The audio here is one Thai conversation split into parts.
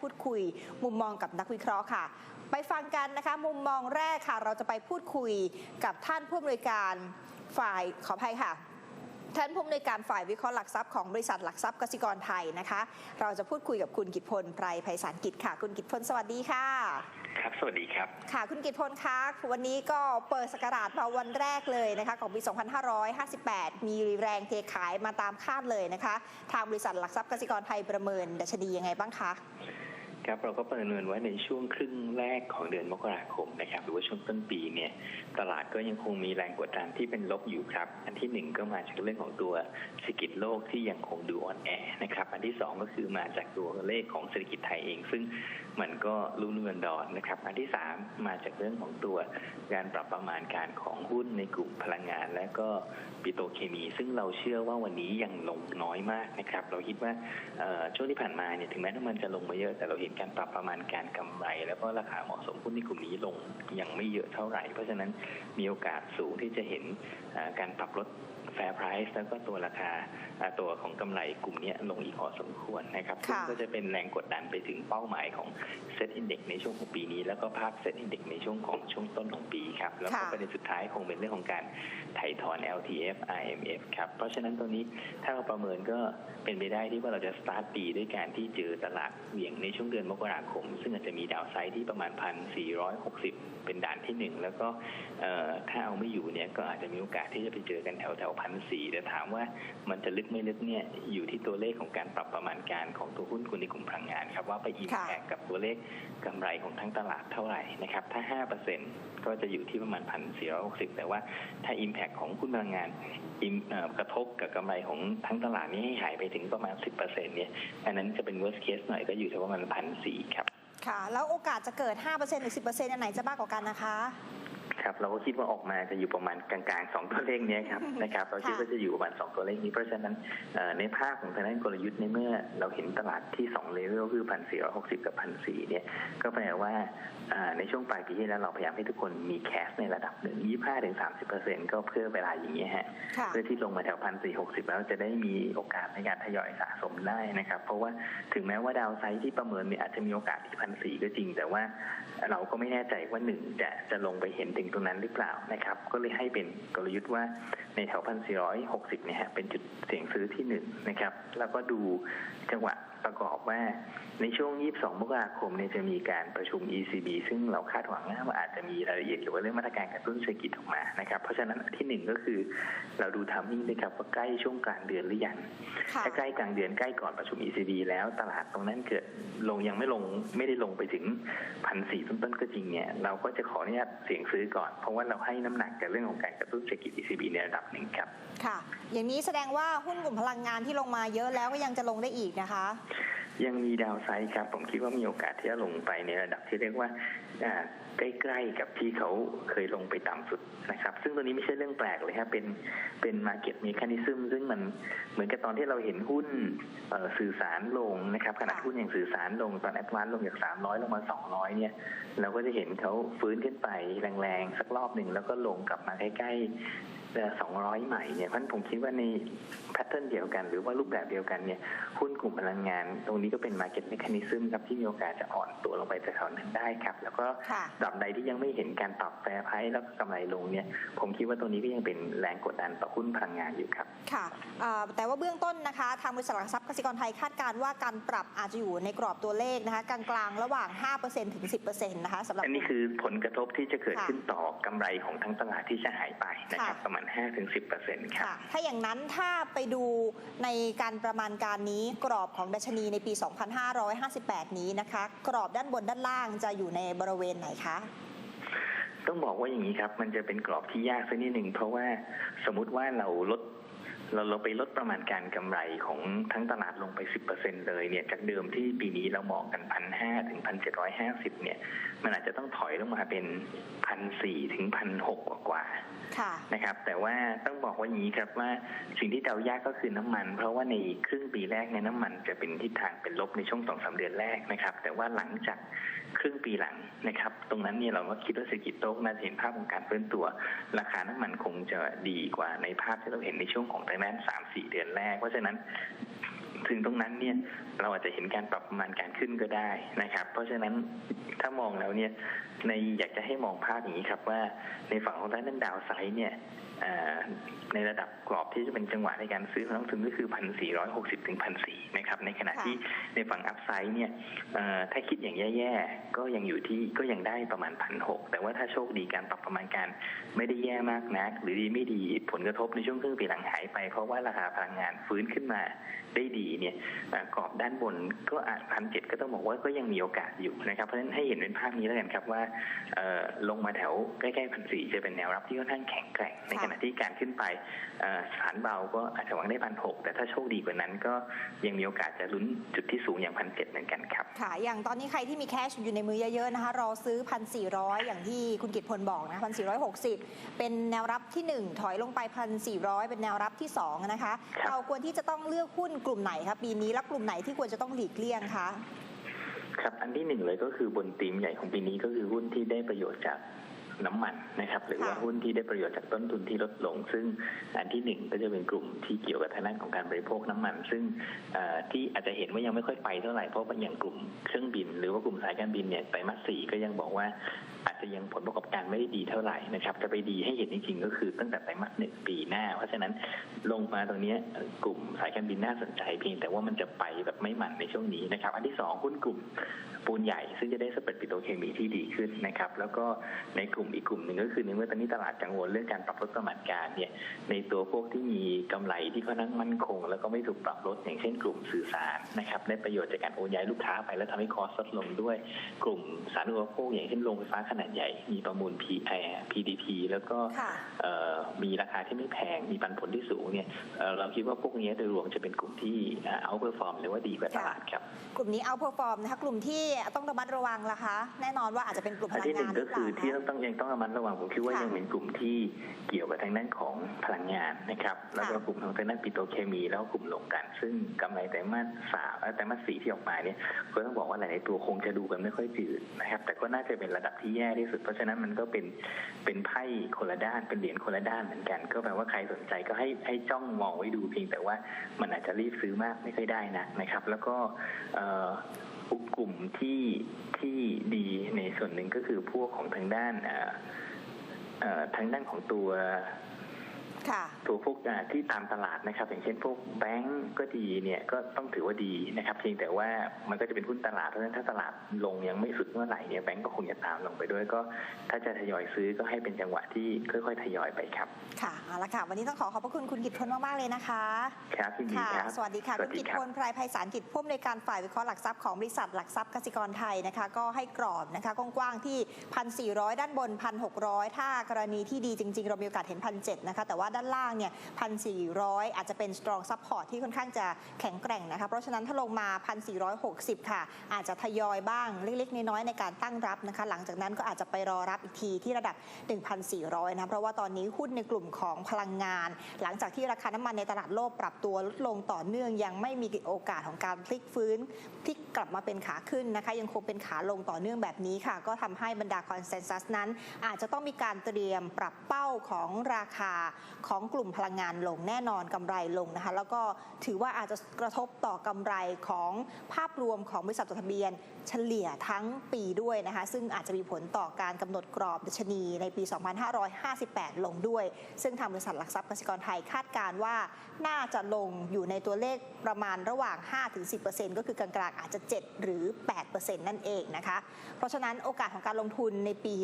พูดคุย มุมมองกับนักวิเคราะห์ค่ะ ไปฟังกันนะคะ มุมมองแรกค่ะ เราจะไปพูดคุยกับท่านผู้อำนวยการฝ่ายขออภัยค่ะท่านผู้อำนวยการฝ่ายวิเคราะห์หลักทรัพย์ของบริษัทหลักทรัพย์กสิกรไทยนะคะ เราจะพูดคุยกับคุณกิตพลไพรไพศาลกิจค่ะ คุณกิตพลสวัสดีค่ะ ครับสวัสดีครับ ค่ะ คุณกิตพลคะวันนี้ก็เปิดสกราชมาวันแรกเลยนะคะ ของปี 2558 มีแรงเทขายมาตามคาดเลยนะคะ ทางบริษัทหลักทรัพย์กสิกรไทยประเมินดัชนียังไงบ้างคะ ครับเราก็ประเมินไว่าในช่วงครึ่งแรกของเดือนมกราคมนะครับหรือว่าช่วงต้นปีเนี่ยตลาดก็ยังคงมีแรงกดดันที่เป็นลบอยู่ครับ อันที่หนึ่งก็มาจากเรื่องของตัวเศรษฐกิจโลกที่ยังคงดูอ่อนแอนะครับอันที่สองก็คือมาจากตัวเลขของเศรษฐกิจไทยเอง ซึ่งมันก็รุ่มเรือนดอนนะครับ อันที่สามมาจากเรื่องของตัวการปรับประมาณการของหุ้นในกลุ่มพลังงาน และก็ปิโตรเคมี ซึ่งเราเชื่อว่าวันนี้ยังลงน้อยมากนะครับเราคิดว่าช่วงที่ผ่านมาเนี่ยถึงแม้น้ำมันจะลงมาเยอะแต่เราเห็นการปรับประมาณการกำไร แล้วก็ราคาเหมาะสมหุ้นในกลุ่มนี้ลงยังไม่เยอะเท่าไหร่ เพราะฉะนั้นมีโอกาสสูงที่จะเห็นการปรับลด fair price แล้วก็ตัวราคาอ่าตัวของกำไรกลุ่มเนี้ยลงอีกพอสมควรนะครับซึ่งค่ะก็จะเป็นแรงกดดันไปถึงเป้าหมายของเซ็ตอินเด็กในช่วงของปีนี้ แล้วก็ภาพเซ็ตอินเด็กในช่วงของช่วงต้นของปีครับแล้วก็ค่ะประเด็นสุดท้ายคงเป็นเรื่องของการถ่ายถอน LTF IMF ครับเพราะฉะนั้นตัวนี้ถ้าเราประเมินก็เป็นไปได้ที่ว่าเราจะสตาร์ทปีด้วยการที่เจอตลาดเหวี่ยงในช่วงเดือนมกราคม ซึ่งอาจจะมีดาวไซด์ที่ประมาณ1,460เป็นด่านที่หนึ่งแล้วก็ เอาไม่อยู่เนี่ยก็อาจจะมีโอกาสที่จะไปเจอกันแถวแถวพันสี่แต่ถามว่ามันจะลึกไม่ลึกเนี่ยอยู่ที่ตัวเลขของการปรับประมาณการของตัวหุ้นคุณในกลุ่มพลังงานครับว่าไปอิมแพคกับตัวเลขกำไรของทั้งตลาดเท่าไหร่นะครับถ้า5%ก็จะอยู่ที่ประมาณ1,460แต่ว่าถ้า Impact ของหุ้นพลังงานอ่อกระทบกับกำไรของทั้งตลาดนี้ให้หายไปถึงประมาณ10%เปอร์เซ็นเนี่ยอันนั้นจะเป็น worst case หน่อยก็อยู่ที่ประมาณ1,400ครับค่ะ แล้วโอกาสจะเกิด 5%หรือ 10%อันไหนจะมากกว่ากันนะคะ ครับเราก็คิดว่าออกมาจะอยู่ประมาณกลางๆสองตัวเลขเนี้ยครับนะครับเราคิดว่าจะอยู่ประมาณสองตัวเลขนี้เพราะฉะนั้นเอ่อในภาพของทางด้านกลยุทธ์ในเมื่อเราเห็นตลาดที่สองเลเวลคือพันสี่ร้อยหกสิบกับพันสี่เนี่ยก็แปลว่าอ่าในช่วงปลายปีที่แล้วเราพยายามให้ทุกคนมีแคสในระดับหนึ่งยี่ห้าถึงสามสิบเปอร์เซ็นต์ก็เพื่อเวลาอย่างเงี้ยฮะค่ะเพื่อที่ลงมาแถวพันสี่หกสิบแล้วจะได้มีโอกาสในการทยอยสะสมได้นะครับเพราะว่าถึงแม้ว่าดาวไซด์ที่ประเมินเนี่ยอาจจะมีโอกาสที่พันสี่ก็จริง แต่ว่าเราก็ไม่แน่ใจว่าหนึ่งจะจะลงไปเห็นถึงตรงนั้นหรือเปล่านะครับ ก็เลยให้เป็นกลยุทธ์ว่าในแถวพันสี่ร้อยหกสิบเนี่ยฮะเป็นจุดเสี่ยงซื้อที่หนึ่งนะครับ แล้วก็ดูจังหวะ ประกอบว่าในช่วง 22 มกราคมเนี่ยจะมีการประชุม ECB ซึ่งเราคาดหวังว่าอาจจะมีรายละเอียดเกี่ยวกับเรื่องมาตรการกระตุ้นเศรษฐกิจออกมานะครับ เพราะฉะนั้นที่หนึ่งก็คือเราดูทามมิ่งด้วยครับว่าใกล้ช่วงกลางเดือนหรือยัง ถ้าใกล้กลางเดือนใกล้ก่อนประชุม ECB แล้วตลาดตรงนั้นเกิดลงยังไม่ลงไม่ได้ลงไปถึงพันสี่ต้นๆก็จริงเนี่ยเราก็จะขออนุญาตเสี่ยงซื้อก่อน เพราะว่าเราให้น้ำหนักกับเรื่องของการกระตุ้นเศรษฐกิจ ECB ในระดับหนึ่งครับ ค่ะ อย่างนี้แสดงว่าหุ้นกลุ่มพลังงานที่ลงมาเยอะแล้วก็ยังจะลงได้อีกนะคะยังมีดาวไซด์ครับ ผมคิดว่ามีโอกาสที่จะลงไปในระดับที่เรียกว่าใกล้ๆกับที่เขาเคยลงไปต่ำสุดนะครับ ซึ่งตัวนี้ไม่ใช่เรื่องแปลกเลยครับเป็นเป็น market mechanism ซึ่งมันเหมือนกับตอนที่เราเห็นหุ้นสื่อสารลงนะครับขนาดหุ้นอย่างสื่อสารลงตอนแอดวานลงจาก 300 ลงมา 200 เนี่ย เราก็จะเห็นเขาฟื้นขึ้นไปแรงๆ สักรอบหนึ่งแล้วก็ลงกลับมาใกล้ๆ เอ่อ200ใหม่เนี่ยเพราะฉะนั้นผมคิดว่าในแพทเทิร์นเดียวกัน หรือว่ารูปแบบเดียวกันเนี่ยหุ้นกลุ่มพลังงาน ตรงนี้ก็เป็น market mechanism ครับที่มีโอกาสจะอ่อนตัวลงไปจากแถวนั้นได้ครับ แล้วก็ค่ะตราบใดที่ยังไม่เห็นการปรับแฟร์ไพรส์แล้วก็กำไรลงเนี่ยผมคิดว่าตรงนี้ก็ยังเป็นแรงกดดันต่อหุ้นพลังงานอยู่ครับค่ะเอ่อแต่ว่าเบื้องต้นนะคะ ทางบริษัทหลักทรัพย์กสิกรไทยคาดการณ์ว่าการปรับอาจจะอยู่ในกรอบตัวเลขนะคะกลางๆระหว่าง 5%ถึง 10%นะคะสำหรับอันนี้คือผลกระทบที่จะเกิดค่ะขึ้นต่อกำไรของทั้งตลาดที่จะหายไปนะครับค่ะประมาณ 5-10%ครับค่ะถ้าอย่างนั้นถ้าไปดูในการประมาณการนี้กรอบของดัชนีในปี 2558 นี้นะคะ กรอบด้านบนด้านล่างจะอยู่ในบริเวณไหนคะต้องบอกว่าอย่างนี้ครับ มันจะเป็นกรอบที่ยากสักนิดหนึ่งเพราะว่าสมมุติว่าเราลด เราเราไปลดประมาณการกำไรของทั้งตลาดลงไป 10%เลยเนี่ยจากเดิมที่ปีนี้เรามองกันพันห้าถึงพันเจ็ดร้อยห้าสิบเนี่ย มันอาจจะต้องถอยลงมาเป็นพันสี่ถึงพันหกกว่าๆค่ะนะครับ แต่ว่าต้องบอกว่าอย่างนี้ครับว่าสิ่งที่เดายากก็คือน้ำมัน เพราะว่าในครึ่งปีแรกในยน้ำมันจะเป็นทิศทางเป็นลบในช่วงสองสาเดือนแรกนะครับ แต่ว่าหลังจาก ครึ่งปีหลังนะครับ ตรงนั้นเนี่ยเราก็คิดว่าเศรษฐกิจโลกน่าจะเห็นภาพของการเฟื้นตัว ราคาน้ำมันคงจะดีกว่าในภาพที่เราเห็นในช่วงของไตรมาสสามสี่เดือนแรก เพราะฉะนั้นถึงตรงนั้นเนี่ยเราอาจจะเห็นการปรับประมาณการขึ้นก็ได้นะครับ เพราะฉะนั้นถ้ามองแล้วเนี่ยในอยากจะให้มองภาพอย่างนี้ครับว่าในฝั่งของด้านดาวไซด์เนี่ย ในระดับกรอบที่จะเป็นจังหวะในการซื้อของนักลงทุนก็คือพันสี่ร้อยหกสิบถึงพันสี่นะครับในขณะค่ะที่ในฝั่งอัพไซด์เนี่ยเอ่อถ้าคิดอย่างแย่ๆ ก็ยังอยู่ที่ก็ยังได้ประมาณพันหกแต่ว่าถ้าโชคดีการปรับประมาณการไม่ได้แย่มากนัก หรือดีไม่ดีผลกระทบในช่วงครึ่งปีหลังหายไป เพราะว่าราคาพลังงานฟื้นขึ้นมาได้ดีเนี่ยเอ่อกรอบด้านบนก็อาจพันเจ็ดก็ต้องบอกว่าก็ยังมีโอกาสอยู่นะครับเพราะฉะนั้นให้เห็นเป็นภาพนี้แล้วกันครับว่าเอ่อลงมาแถวใกล้ๆพันสี่จะเป็นแนวรับที่ค่อนข้างแข็งแกร่งในขณะที่การขึ้นไปเอ่อฐานเบาก็อาจจะหวังได้พันหกแต่ถ้าโชคดีกว่านั้นก็ยังมีโอกาสจะลุ้นจุดที่สูงอย่างพันเจ็ดเหมือนกันครับค่ะอย่างตอนนี้ใครที่มีแคชอยู่ในมือเยอะๆนะคะรอซื้อ1,400อย่างที่คุณกิตพลบอกนะ1,460เป็นแนวรับที่1ถอยลงไป1,400เป็นแนวรับที่2นะคะครับเราควรที่จะต้องเลือกหุ้นกลุ่มไหนครับปีนี้และกลุ่มไหนที่ควรจะต้องหลีกเลี่ยงคะครับ อันที่หนึ่งเลยก็คือบนธีมใหญ่ของปีนี้ก็คือหุ้นที่ได้ประโยชน์จาก น้ำมันนะครับหรือว่าหุ้นที่ได้ประโยชน์จากต้นทุนที่ลดลง ซึ่งอันที่หนึ่งก็จะเป็นกลุ่มที่เกี่ยวกับทางด้านของการบริโภคน้ำมัน ซึ่งที่อาจจะเห็นว่ายังไม่ค่อยไปเท่าไหร่เพราะว่าอย่างกลุ่มเครื่องบิน หรือว่ากลุ่มสายการบินเนี่ยไตรมาสสี่ก็ยังบอกว่าอาจจะยังผลประกอบการไม่ได้ดีเท่าไหร่นะครับจะไปดีให้เห็นจริงๆก็คือตั้งแต่ไตรมาสหนึ่งปีหน้า เพราะฉะนั้นลงมาตรงนี้กลุ่มสายการบินน่าสนใจเพียงแต่ว่ามันจะไปแบบไม่หมันในช่วงนี้นะครับ อันที่สองหุ้นกลุ่มปูนใหญ่ ซึ่งจะได้สเปรดปิโตรเคมีที่ดีขึ้นนะครับ แล้วก็ในกลุ่มอีกกลุ่มหนึ่งก็คือในเมื่อตอนนี้ตลาดกังวลเรื่องการปรับลดประมาณการเนี่ยในตัวพวกที่มีกำไรที่ค่อนข้างมั่นคง แล้วก็ไม่ถูกปรับลดอย่างเช่น กลุ่มสื่อสารนะครับได้ประโยชน์จากการโอนย้ายลูกค้าไปแล้วทำให้คอสลดลงด้วย กลุ่มสารณูปโภคอย่างเช่นโรงไฟฟ้าขนาดใหญ่ มีประมูล P PDP แล้วก็ค่ะเอ่อมีราคาที่ไม่แพง มีปันผลที่สูงเนี่ยเอ่อเราคิดว่าพวกนี้โดยรวมจะเป็นกลุ่มที่เอาเปอร์ฟอร์มหรือว่าดีกว่าตลาดครับ กลุ่มนี้เอาเพอร์ฟอร์มนะคะกลุ่มที่ต้องระมัดระวังล่ะคะ แน่นอนว่าอาจจะเป็นกลุ่มพอันลังที่หนึ่งางนหก็รือเปคืล่าอที่คะต้องยังต้องระมัดระวังผมคิดว่าค่ะยังเป็นกลุ่มที่เกี่ยวกับทางด้านของพลังงานนะครับ แล้วก็ค่ะกลุ่มของทางด้านปิโตรเคมี แล้วก็กลุ่มโรงกลั่นซึ่งกำไรไตรมาสสามเอ่อไตรมาสสี่ที่ออกมาเนี่ยก็ต้องบอกว่าหลายๆตัวคงจะดูกันไม่ค่อยจืดนะครับ แต่ก็น่าจะเป็นระดับที่แย่ที่สุด เพราะฉะนั้นมันก็เป็นเป็นไพ่คนละด้านเป็นเหรียญคนละด้านเหมือนกัน ก็แปลว่าใครสนใจก็ให้ให้จ้องมองไว้ดูเพียงแต่ว่ามันอาจจะรีบซื้อมากไม่ค่อยได้นะนะครับ แล้วก็เอ่อกลุ่มที่ที่ดีในส่วนหนึ่งก็คือพวกของทางด้านทางด้านของตัว ค่ะตัวพวกอ่าที่ตามตลาดนะครับ อย่างเช่นพวกแบงก์ก็ดีเนี่ยก็ต้องถือว่าดีนะครับ เพียงแต่ว่ามันก็จะเป็นหุ้นตลาดเพราะฉะนั้นถ้าตลาดลงยังไม่สุดเมื่อไหร่เนี่ยแบงก์ก็คงจะตามลงไปด้วยก็ ถ้าจะทยอยซื้อก็ให้เป็นจังหวะที่ค่อยๆทยอยไปครับ ค่ะเอาละค่ะ วันนี้ต้องขอขอบพระคุณคุณกิตพลมากๆเลยนะคะครับยินดีค่ะครับสวัสดีค่ะสคุวัณสดีกิตครับพลไพรไพศาลกิจผู้อำนวยการฝ่ายวิเคราะห์หลักทรัพย์ของบริษัทหลักทรัพย์กสิกรไทยนะคะ ก็ให้กรอบนะคะกว้างๆที่ 1,400 ด้านบน 1,600 ถ้ากรณีที่ดีจริง ๆ เรามีโอกาสเห็น 1,700นะคะแต่ว่าด้านล่างเนี่ย1,400 อาจจะเป็น strong support ที่ค่อนข้างจะแข็งแกร่งนะคะ เพราะฉะนั้นถ้าลงมา 1,460 ค่ะ อาจจะทยอยบ้างเล็กๆ น้อยๆ ในการตั้งรับนะคะ หลังจากนั้นก็อาจจะไปรอรับอีกทีที่ระดับ 1,400 นะ เพราะว่าตอนนี้หุ้นในกลุ่มของพลังงาน หลังจากที่ราคาน้ำมันในตลาดโลกปรับตัวลดลงต่อเนื่องยังไม่มีโอกาสของการพลิกฟื้นพลิกกลับมาเป็นขาขึ้นนะคะ ยังคงเป็นขาลงต่อเนื่องแบบนี้ค่ะ ก็ทำให้บรรดาคอนเซนแซสนั้น อาจจะต้องมีการเตรียมปรับเป้าของราคาของกลุ่มพลังงานลงแน่นอนกำไรลงนะคะแล้วก็ถือว่าอาจจะกระทบต่อกำไรของภาพรวมของบริษัทจดทะเบียนเฉลี่ยทั้งปีด้วยนะคะซึ่งอาจจะมีผลต่อการกำหนดกรอบดัชนีในปี 2558 ลงด้วย ซึ่งทางบริษัทหลักทรัพย์กสิกรไทยคาดการณ์ว่าน่าจะลงอยู่ในตัวเลขประมาณระหว่าง 5-10%ก็คือกลางๆอาจจะ 7 หรือ 8%นั่นเองนะคะ เพราะฉะนั้นโอกาสของการลงทุนในปี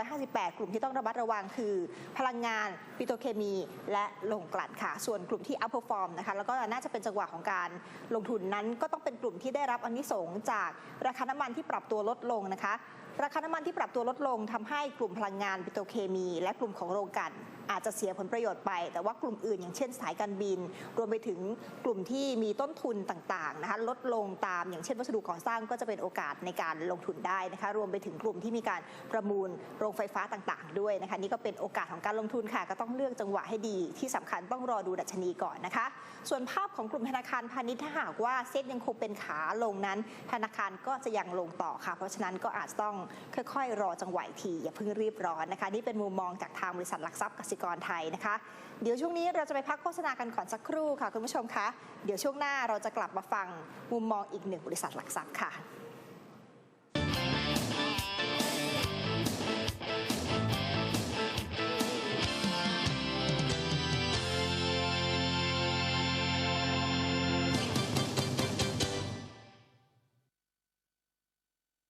2558 กลุ่มที่ต้องระมัดระวังคือ พลังงานปิโตรเคมีและลงกลั่นค่ะ ส่วนกลุ่มที่ outperform นะคะ แล้วก็น่าจะเป็นจังหวะของการลงทุนนั้นก็ต้องเป็นกลุ่มที่ได้รับอนนิสงส์จากราคาน้ำมันที่ปรับตัวลดลงนะคะ ราคาน้ำมันที่ปรับตัวลดลงทำให้กลุ่มพลังงานปิโตรเคมี และกลุ่มของโรงกลั่น อาจจะเสียผลประโยชน์ไป แต่ว่ากลุ่มอื่น อย่างเช่นสายการบิน รวมไปถึงกลุ่มที่มีต้นทุนต่างๆนะคะลดลงตามอย่างเช่นวัสดุก่อสร้างก็จะเป็นโอกาสในการลงทุนได้นะคะรวมไปถึงกลุ่มที่มีการประมูลโรงไฟฟ้าต่างๆ ด้วยนะคะนี่ก็เป็นโอกาสของการลงทุนค่ะ ก็ต้องเลือกจังหวะให้ดี ที่สำคัญต้องรอดูดัชนีก่อนนะคะ ส่วนภาพของกลุ่มธนาคารพาณิชย์ถ้าหากว่าเซ็ตยังคงเป็นขาลงนั้น ธนาคารก็จะยังลงต่อค่ะ เพราะฉะนั้นก็อาจต้องค่อยๆ รอจังหวะทีอย่าเพิ่งรีบร้อนนะคะ นี่เป็นมุมมองจากทางบริษัทหลักทรัพย์กสิสิกรไทยนะคะ เดี๋ยวช่วงนี้เราจะไปพักโฆษณากันก่อนสักครู่ค่ะคุณผู้ชมคะ เดี๋ยวช่วงหน้าเราจะกลับมาฟังมุมมองอีกหนึ่งบริษัทหลักทรัพย์ค่ะ